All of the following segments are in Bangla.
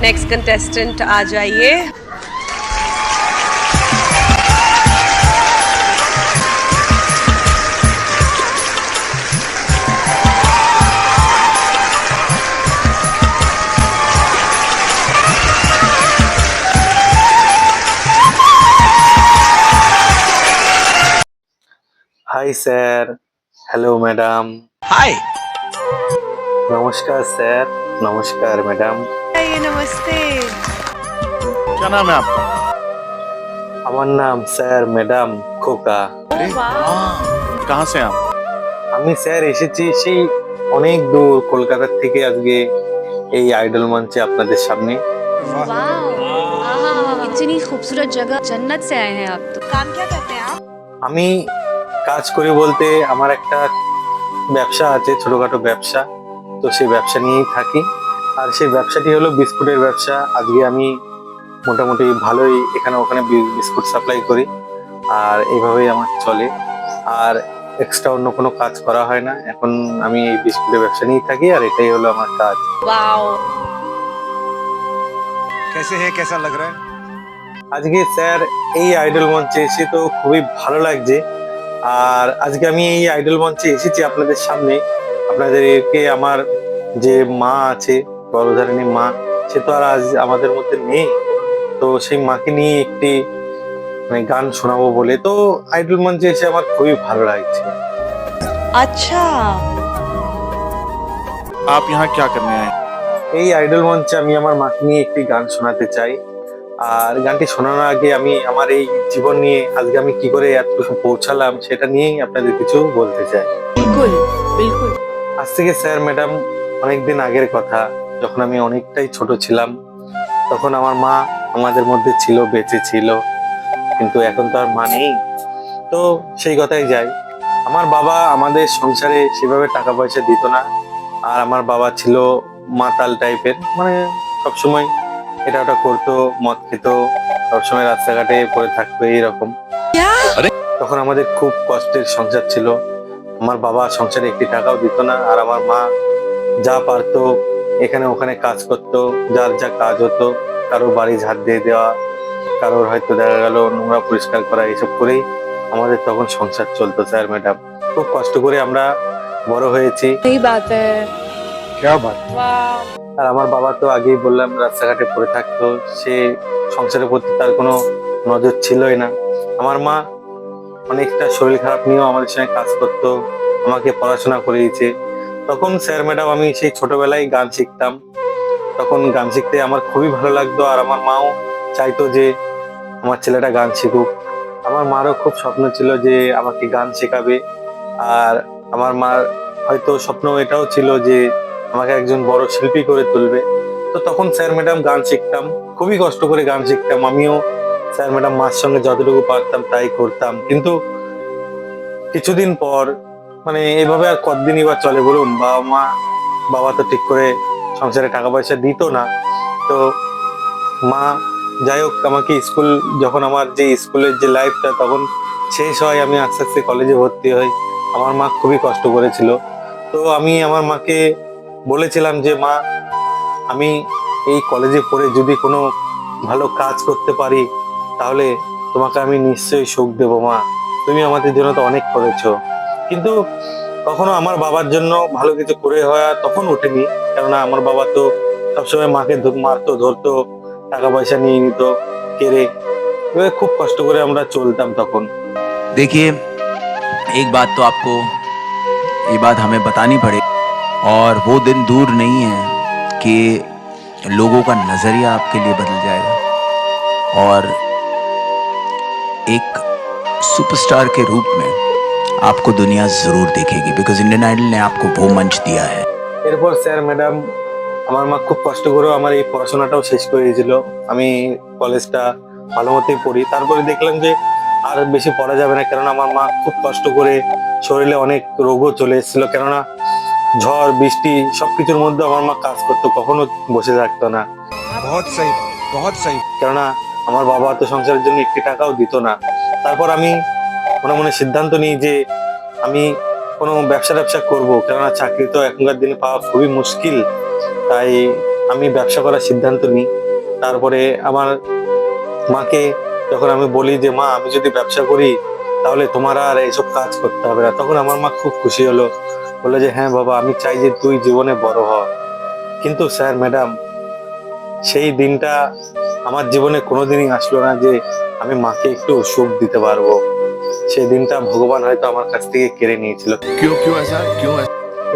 नेक्स्ट कंटेस्टेंट आ जाइए hi sir hello madam hi নমস্কার স্যার নমস্কার ম্যাডাম आइए नमस्ते क्या नाम है आपका আমার নাম স্যার ম্যাডাম খোকা अरे हाँ कहाँ से आप আমি স্যার এসেছি সেই অনেক দূর কলকাতার থেকে আজকে এই আইডল মঞ্চে আপনাদের সামনে वाह इतनी खूबसूरत जगह जन्नत से आए हैं आप तो काम क्या करते हैं आप আমি কাজ করি বলতে আমার একটা ব্যবসা আছে ছোটখাটো ব্যবসা তো সেই ব্যবসা নিয়েই থাকি আর সেই ব্যবসাটি হলো বিস্কুটের ব্যবসা। আজকে আমি মোটামুটি ভালোই এখানে ওখানে বিস্কুট সাপ্লাই করি আর এইভাবেই আমার চলে। আর এক্সট্রা অন্য কোনো কাজ করা হয় না। এখন আমি এই বিস্কুটের ব্যবসা নিয়েই থাকি আর এটাই হলো আমার কাজ। আজকে স্যার এই আইডল মঞ্চে এসে তো খুবই ভালো লাগছে। আর আজকে আমি এই আইডল মঞ্চে এসেছি আপনাদের সামনে। আপনাদেরকে আমার যে মা আছে গর্ভধারিণী মা সে তো আর আজ আমাদের মধ্যে নেই। তো সেই মাকে নিয়ে একটি মানে গান শোনাবো বলে। তো আইডল মঞ্চে এসে আমার খুবই ভালো লাগছে। আচ্ছা। আপ ইহা ক্যা করনে আয়ে এই আইডল মঞ্চে আমি আমার মাকে নিয়ে একটি গান শোনাতে চাই। আর গানটি শোনানোর আগে আমি আমার এই জীবন নিয়ে আজকে আমি কি করে এতটুকু পৌঁছালাম সেটা নিয়েই আপনাদের কিছু বলতে চাই। আজ থেকে স্যার ম্যাডাম অনেকদিন আগের কথা। যখন আমি অনেকটাই ছোট ছিলাম তখন আমার মা আমাদের মধ্যে ছিল বেঁচে ছিল কিন্তু এখন তো আর মা নেই। তো সেই কথাই যাই আমার বাবা আমাদের সংসারে সেভাবে টাকা পয়সা দিত না আর আমার বাবা ছিল মাতাল টাইপের মানে সবসময় এটা ওটা করতো মদ খেত সবসময় রাস্তাঘাটে পড়ে থাকতো এইরকম। তখন আমাদের খুব কষ্টের সংসার ছিল। আমার বাবা সংসারে একটি টাকাও দিত না আর আমার মা যা পারতো এখানে ওখানে কাজ করতো যার যা কাজ হতো কারোর বাড়ি ঝাড় দিয়ে দেওয়া কারোর হয়তো দেখা গেল নোংরা পরিষ্কার করা এইসব করেই আমাদের তখন সংসার চলতো স্যার ম্যাডাম। খুব কষ্ট করে আমরা বড় হয়েছি। আর আমার বাবা তো আগেই বললাম রাস্তাঘাটে পড়ে থাকতো সে সংসারের প্রতি তার কোনো নজর ছিলই না। আমার মা অনেকটা শরীর খারাপ নিয়েও আমাদের সঙ্গে কাজ করতো আমাকে পড়াশোনা করিয়েছে। তখন স্যার ম্যাডাম, আমি সেই ছোটবেলায় গান শিখতাম। তখন গান শিখতে আমার খুবই ভালো লাগতো, আর আমার মাও চাইতো যে আমার ছেলেটা গান শিখুক। আমার মারও খুব স্বপ্ন ছিল যে আমাকে গান শেখাবে। আর আমার মার হয়তো স্বপ্ন এটাও ছিল যে আমাকে একজন বড় শিল্পী করে তুলবে। তো তখন স্যার ম্যাডাম গান শিখতাম, খুবই কষ্ট করে গান শিখতাম। আমিও স্যার ম্যাডাম মার সঙ্গে যতটুকু পারতাম তাই করতাম। কিন্তু কিছুদিন পর মানে এভাবে আর কতদিনই বা চলে বলুন, বাবা মা, বাবা তো ঠিক করে সংসারে টাকা পয়সা দিত না। তো মা যাই হোক, আমাকে স্কুল, যখন আমার যে স্কুলের যে লাইফটা তখন শেষ হয়, আমি আস্তে আস্তে কলেজে ভর্তি হই। আমার মা খুবই কষ্ট করেছিল। তো আমি আমার মাকে বলেছিলাম যে, মা, আমি এই কলেজে পড়ে যদি কোনো ভালো কাজ করতে পারি, তাহলে তোমাকে আমি নিশ্চয়ই সুখ দেবো, মা। তুমি আমাদের জন্য তো অনেক করেছ। কিন্তু কখনো আমার বাবার জন্য ভালো কিছু করে হওয়া তখন ওঠেনি কেননা আমার বাবা তো সবসময় মাকে ধ- মারতো ধরতো টাকা পয়সা নিয়ে নিত কেড়ে এভাবে খুব কষ্ট করে আমরা চলতাম তখন देखिए एक बात तो आपको ये बात हमें बतानी पड़े और वो दिन दूर नहीं है कि लोगों का नज़रिया आपके लिए बदल जाएगा और एक सुपरस्टार के रूप में आपको दुनिया ज़रूर देखेगी बिकॉज इंडियन आइडल ने आपको वो मंच दिया है এরপর স্যার ম্যাডাম আমার মা খুব কষ্ট করেও আমার এই পড়াশোনাটাও শেষ করে দিয়েছিল আমি কলেজটা ভালো মতোই পড়ি তারপরে দেখলাম যে আর বেশি পড়া যাবে না কেননা আমার মা খুব কষ্ট করে শরীরে অনেক রোগও চলে এসেছিল কেননা ঝড় বৃষ্টি সবকিছুর মধ্যে আমার মা কাজ করতো কখনো বসে থাকতো না बहुत सही बहुत सही কেননা আমার বাবা তো সংসারের জন্য একটি টাকাও দিত না তারপর আমি মনে মনে সিদ্ধান্ত নিই যে আমি কোনো ব্যবসা ব্যবসা করব। কেননা চাকরি তো এখনকার দিনে পাওয়া খুবই মুশকিল। তাই আমি ব্যবসা করার সিদ্ধান্ত নিই। তারপরে আমার মাকে যখন আমি বলি যে, মা, আমি যদি ব্যবসা করি, তাহলে তোমার আর এইসব কাজ করতে হবে না। তখন আমার মা খুব খুশি হলো। বলল যে হ্যাঁ বাবা, আমি চাই যে তুই জীবনে বড় হ। কিন্তু স্যার, ম্যাডাম, সেই দিনটা আমার জীবনে কোনোদিনই আসলো না যে আমি মাকে একটু সুখ দিতে পারব। সেই দিনটা ভগবান হয়তো আমার কাছ থেকে কেড়ে নিয়েছিল। কেউ কেউ আসা কেউ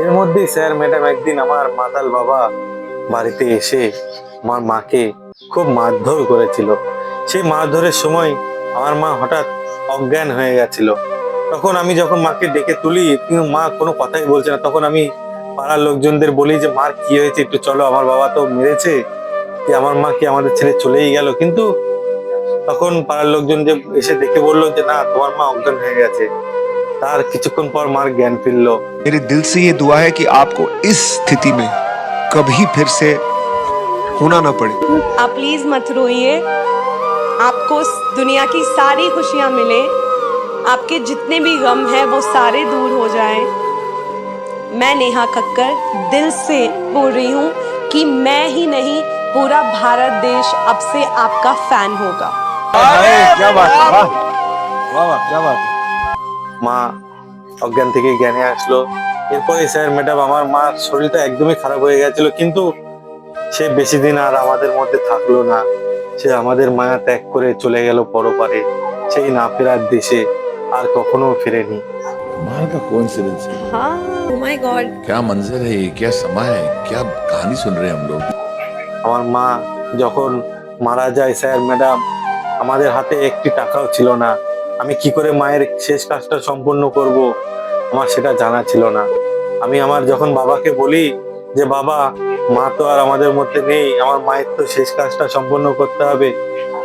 এর মধ্যেই স্যার ম্যাডাম একদিন আমার মাতাল বাবা বাড়িতে এসে আমার মাকে খুব মারধর করেছিল। সেই মারধরের সময় আমার মা হঠাৎ অজ্ঞান হয়ে গেছিল। তখন আমি যখন মাকে ডেকে তুলি কিন্তু মা কোনো কথাই বলছে না। তখন আমি পাড়ার লোকজনদের বলি যে মার কি হয়েছে? একটু চলো আমার বাবা তো মেরেছে। যে আমার মা কি আমাদের ছেলে চলেই গেল? কিন্তু তখন পাড়ার লোকজন যে এসে দেখে বললো যে না তোমার মা অজ্ঞান হয়ে গেছে তার কিছুক্ষণ পর মার জ্ঞান ফিরলো मेरे दिल से ये दुआ है कि आपको इस स्थिति में कभी फिर से होना ना पड़े आप प्लीज मत रोइए आपको इस दुनिया की सारी खुशियां मिले आपके जितने भी गम है वो सारे दूर हो जाएं मैं नेहा कक्कर दिल से बोल रही हूँ कि मैं ही नहीं पूरा भारत देश अब से आपका फैन होगा क्या बात है वाह वाह वाह क्या बात है মা অজ্ঞান থেকে জ্ঞানে আসলো এরপরে স্যার ম্যাডাম আমার মার শরীরটা একদমই খারাপ হয়ে গেছিল কিন্তু সে বেশি দিন আর আমাদের মধ্যে থাকলো না সে আমাদের মায়া ত্যাগ করে চলে গেল পরপারে সেই না ফেরার দেশে আর কখনো ফিরেনি कमाल का कोइंसिडेंस है हाँ oh my god क्या मंजर है ये क्या समय है क्या कहानी सुन रहे हैं हम लोग আমার মা যখন মারা যায় স্যার ম্যাডাম আমাদের হাতে একটি টাকাও ছিল না। আমি কি করে মায়ের শেষ কাজটা সম্পূর্ণ করব? আমার সেটা জানা ছিল না। আমি আমার যখন বাবাকে বলি যে, বাবা, মা তো আর আমাদের মধ্যে নেই, আমার মায়ের তো শেষ কাজটা সম্পন্ন করতে হবে,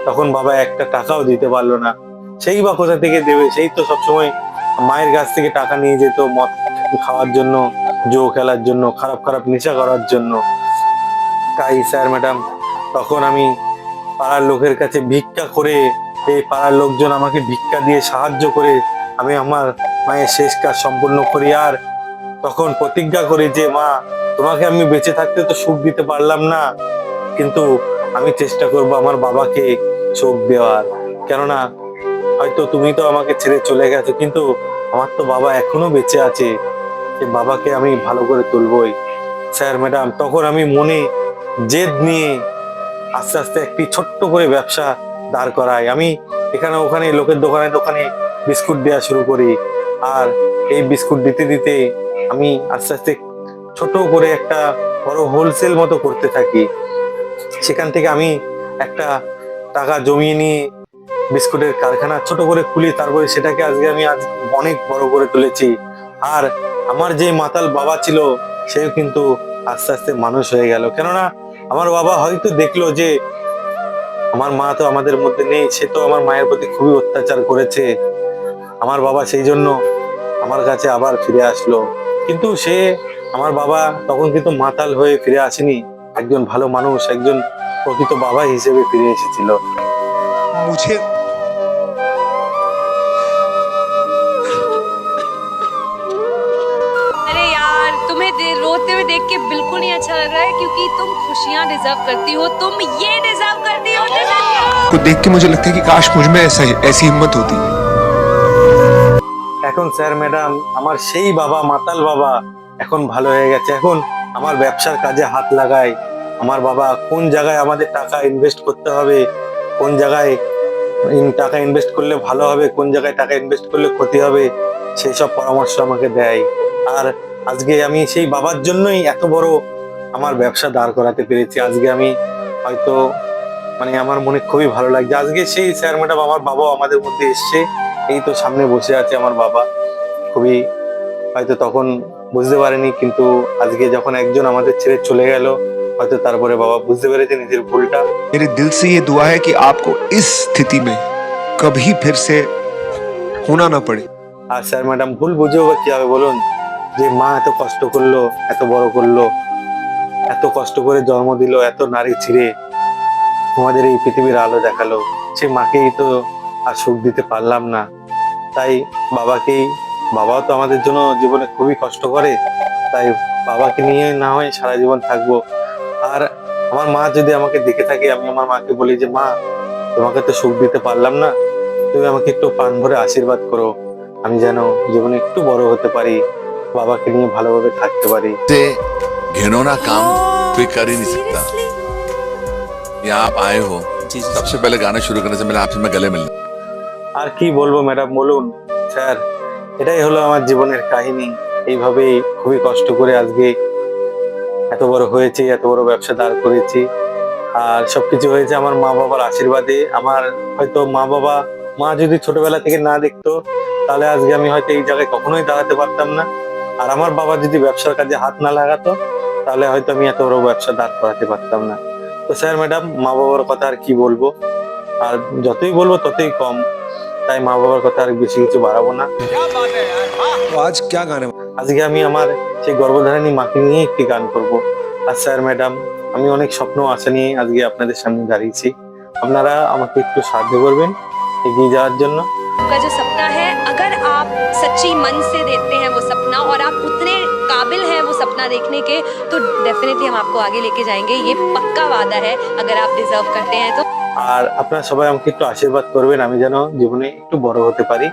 তখন বাবা একটা টাকাও দিতে পারল না। সেই বা কোথা থেকে দেবে? সেই তো সবসময় মায়ের কাছ থেকে টাকা নিয়ে যেত, মদ খাওয়ার জন্য, জো খেলার জন্য, খারাপ খারাপ নেশা করার জন্য। তাই স্যার, ম্যাডাম, তখন আমি পাড়ার লোকের কাছে ভিক্ষা করে, এই পাড়ার লোকজন আমাকে ভিক্ষা দিয়ে সাহায্য করে, আমি আমার মায়ের শেষ কাজ সম্পূর্ণ করি। আর তখন প্রতিজ্ঞা করি যে, মা, তোমাকে আমি বেঁচে থাকতে তো সুখ দিতে পারলাম না, কিন্তু আমি চেষ্টা করব আমার বাবাকে সুখ দেওয়ার। কেননা, হয়তো তুমি তো আমাকে ছেড়ে চলে গেছো, কিন্তু আমার তো বাবা এখনও বেঁচে আছে। যে বাবাকে আমি ভালো করে তুলবই। স্যার, ম্যাডাম, তখন আমি মনে জেদ নিয়ে আস্তে আস্তে একটি ছোট্ট করে ব্যবসা দাঁড় করাই আমি এখানে ওখানে লোকের দোকানে দোকানে বিস্কুট দেওয়া শুরু করি। আর এই বিস্কুট দিতে দিতে আমি আস্তে আস্তে ছোট করে একটা বড় হোলসেল মতো করতে থাকি। সেখান থেকে আমি একটা টাকা জমিয়ে নিয়ে বিস্কুটের কারখানা ছোট করে খুলি। তারপরে সেটাকে আজকে আমি আজ অনেক বড় করে তুলেছি। আর আমার যে মাতাল বাবা ছিল, সেও কিন্তু আস্তে আস্তে মানুষ হয়ে গেল। কেননা আমার বাবা হয়তো দেখল যে আমার মা তো আমাদের মধ্যে নেই, সে তো আমার মায়ের প্রতি খুবই অত্যাচার করেছে। আমার বাবা সেই জন্য আমার কাছে আবার ফিরে আসলো। কিন্তু সে, আমার বাবা তখন কিন্তু মাতাল হয়ে ফিরে আসেনি। একজন ভালো মানুষ, একজন প্রকৃত বাবা হিসেবে ফিরে এসেছিল। मुझे खुशियाँ डिजर्व करती हो तुम ये डिजर्व करती हो डिजर्व को देख के मुझे लगता है कि काश मुझ में ऐसा ऐसी हिम्मत होती এখন স্যার ম্যাডাম আমার সেই বাবা মাতাল বাবা এখন ভালো হয়ে গেছে এখন আমার ব্যবসার কাজে হাত লাগায় আমার বাবা কোন জায়গায় আমাদের টাকা ইনভেস্ট করতে হবে কোন জায়গায় ইন- টাকা ইনভেস্ট করলে ভালো হবে কোন জায়গায় টাকা ইনভেস্ট করলে ক্ষতি হবে সেই সব পরামর্শ আমাকে দেয় আর আজকে আমি সেই বাবার জন্যই এত বড় আমার ব্যবসা দাঁড় করাতে পেরেছি আজকে আমি হয়তো মানে আমার মনে খুবই ভালো লাগছে আজকে সেই স্যার ম্যাডাম আমার বাবাও আমাদের মধ্যে এসছে এই তো সামনে বসে আছে আমার বাবা খুবই হয়তো তখন বুঝতে পারেনি কিন্তু আজকে যখন একজন আমাদের ছেড়ে চলে গেল হয়তো তারপরে বাবা বুঝতে পেরেছে নিজের ভুলটা मेरे दिल से ये दुआ है कि आपको इस स्थिति में कभी फिर से होना ना पड़े আর স্যার ম্যাডাম ভুল বুঝেও বা কি হবে বলুন যে মা এত কষ্ট করলো এত বড় করলো এত কষ্ট করে জন্ম দিল, এত নারী ছিঁড়ে আমাদের এই পৃথিবীর আলো দেখাল। সে মাকেই তো আর সুখ দিতে পারলাম না। তাই বাবাকেই, বাবাও তো আমাদের জন্য জীবনে খুবই কষ্ট করে, তাই বাবাকে নিয়ে না হয় সারা জীবন থাকব। আর আমার মা যদি আমাকে দেখে থাকে, আমি আমার মাকে বলি যে, মা, তোমাকে তো সুখ দিতে পারলাম না। তুমি আমাকে একটু প্রাণ ভরে আশীর্বাদ করো। আমি যেন জীবনে একটু বড় হতে পারি, বাবাকে নিয়ে ভালোভাবে থাকতে পারি। घिनौना काम कोई कर ही नहीं सकता यहाँ आप आए हो सबसे पहले गाना शुरू करने से पहले आपसे मैं गले मिलना আর কি বলবো ম্যাডাম বলুন স্যার এটাই হলো আমার জীবনের কাহিনী এইভাবেই খুবই কষ্ট করে আজকে এত বড় হয়েছি এত বড় ব্যবসা দাঁড় করেছি আর সবকিছু হয়েছে আমার মা বাবার আশীর্বাদে আমার হয়তো মা বাবা মা যদি ছোটবেলা থেকে না দেখতো তাহলে আজকে আমি হয়তো এই জায়গায় কখনোই দাঁড়াতে পারতাম না আর আমার বাবা যদি ব্যবসার কাজে হাত না লাগাতো তাহলে হয়তো আমি এত বড় ব্যবসা দাঁড় করাতে পারতাম না তো স্যার ম্যাডাম মা বাবার কথা আর কি বলবো আর যতই বলবো ততই কম তাই মা বাবার কথা আর বেশি কিছু বাড়াবো না तो आज क्या गाने আজকে আমি আমার সেই গর্ভধারিণী মাকে নিয়ে একটি গান করব আর স্যার ম্যাডাম আমি অনেক স্বপ্ন আশা নিয়ে আজকে আপনাদের সামনে দাঁড়িয়েছি আপনারা আমাকে একটু সাহায্য করবেন এগিয়ে যাওয়ার জন্য आपका जो सपना है अगर आप सच्ची मन से देखते हैं वो सपना और आप उतने काबिल हैं वो सपना देखने के तो डेफिनेटली हम आपको आगे लेके जाएंगे ये पक्का वादा है अगर आप डिजर्व करते हैं तो আর আপনারা সবাই আমাকে একটু আশীর্বাদ করবেন আমি যেন জীবনে একটু বড় হতে পারি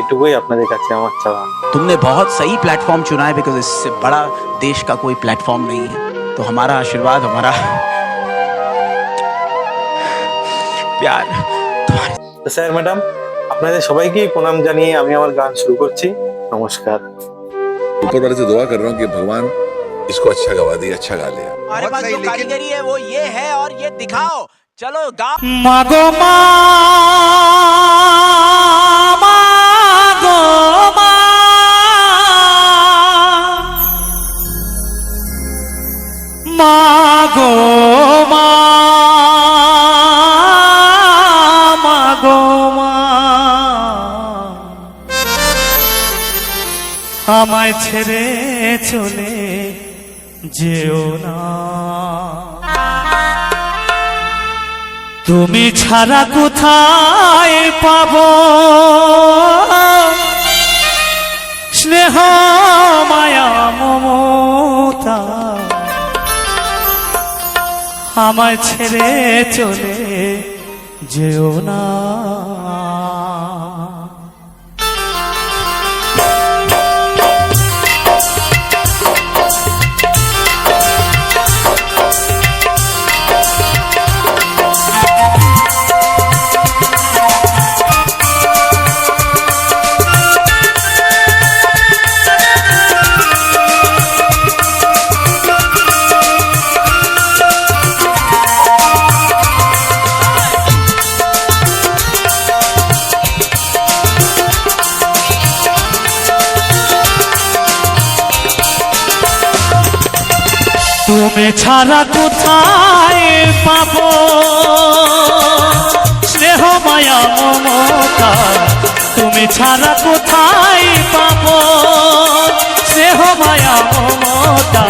এটুকুই আপনাদের কাছে আমার চাওয়া तुमने बहुत सही प्लेटफॉर्म चुना है बिकॉज इससे बड़ा देश का कोई प्लेटफॉर्म नहीं है तो हमारा आशीर्वाद हमारा प्यार तुम्हारे তো স্যার ম্যাডাম আপনাদের সবাইকে প্রণাম জানিয়ে আমি আমার গান শুরু করছি নমস্কার ऊपर वाले से दुआ कर रहा हूँ कि भगवान इसको अच्छा गवा दिया अच्छा गा लिया हमारे पास जो कारीगरी है वो ये है और ये दिखाओ। चलो गा मागो मा। ছেড়ে চলে যেও না। তুমি ছাড়া কোথায় পাব? স্নেহ মায়া মমতা। আমায় ছেড়ে চলে যেও না। তুমি ছাড়া কোথায় পাব? স্নেহ মায়া মমতা তুমি ছাড়া কোথায় পাব? স্নেহ মায়া মমতা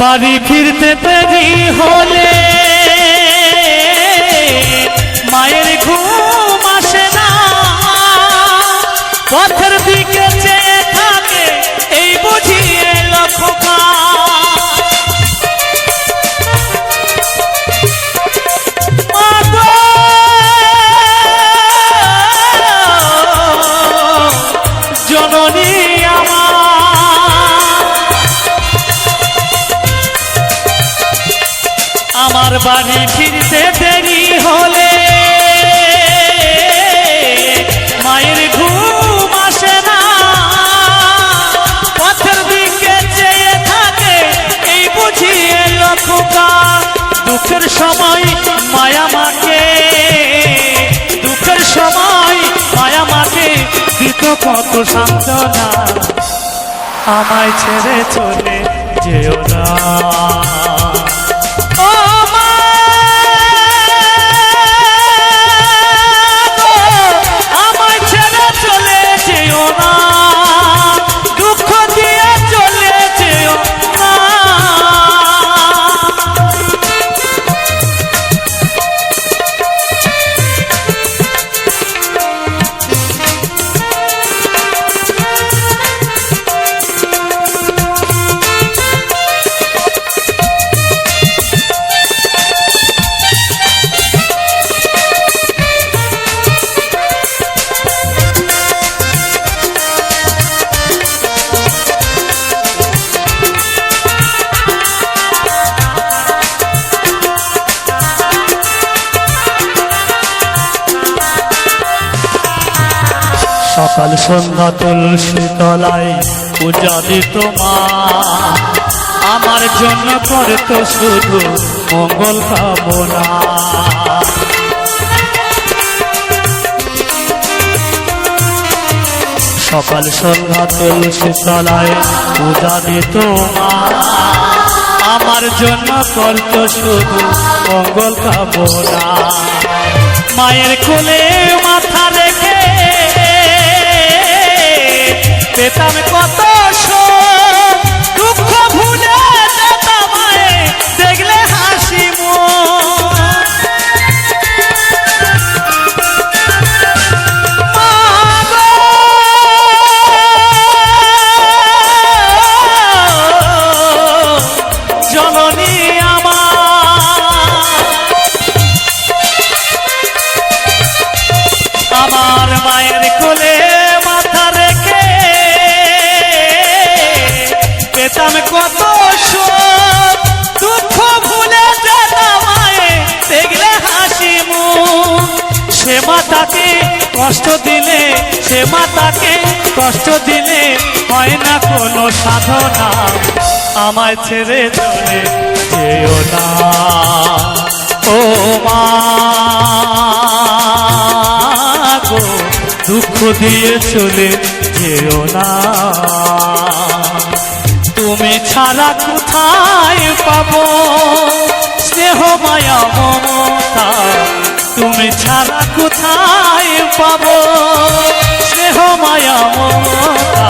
বাড়ি ফিরতে দেরি হলে মায়ের ঘুম আসে না। পথের আমার বাড়ি ফিরতে দেরি হলে মায়ের ঘুম আসে না। পথের দিকে চেয়ে থাকে, এই বুঝিয়ে লক্ষকা দুঃখের সময় মায়া মাকে, দুঃখের সময় মায়া মাকে দিত কত সান্ত্বনা। আমায় ছেড়ে চলে যেও না। সকাল সন্ধ্যা তুলসী তলায় পূজা দিত মা। আমার জন্য করতো শুধু মঙ্গল কামনা। সকাল সন্ধ্যা তুলসী তলায় পূজা দিত মা। আমার জন্য করতো শুধু মঙ্গল কামনা। মায়ের কোলে মাথা রেখে পেতাম কত দুঃখ ভুলে যেতাম দেখলে হাসি জননী আমার। আমার মায়ের কোলে সে মাতাকে কষ্ট দিলে সে মাতাকে কষ্ট দিলে হয় না কোনো সাধনা। আমায় ছেড়ে চলে যেও না। ও মা, গো, দুঃখ দিয়ে চলে যেও না। তুমি ছাড়া কোথায় পাবো? স্নেহ মায়া মমতা তুমি ছাড়া কোথায় পাবো? স্নেহ মায়া মমতা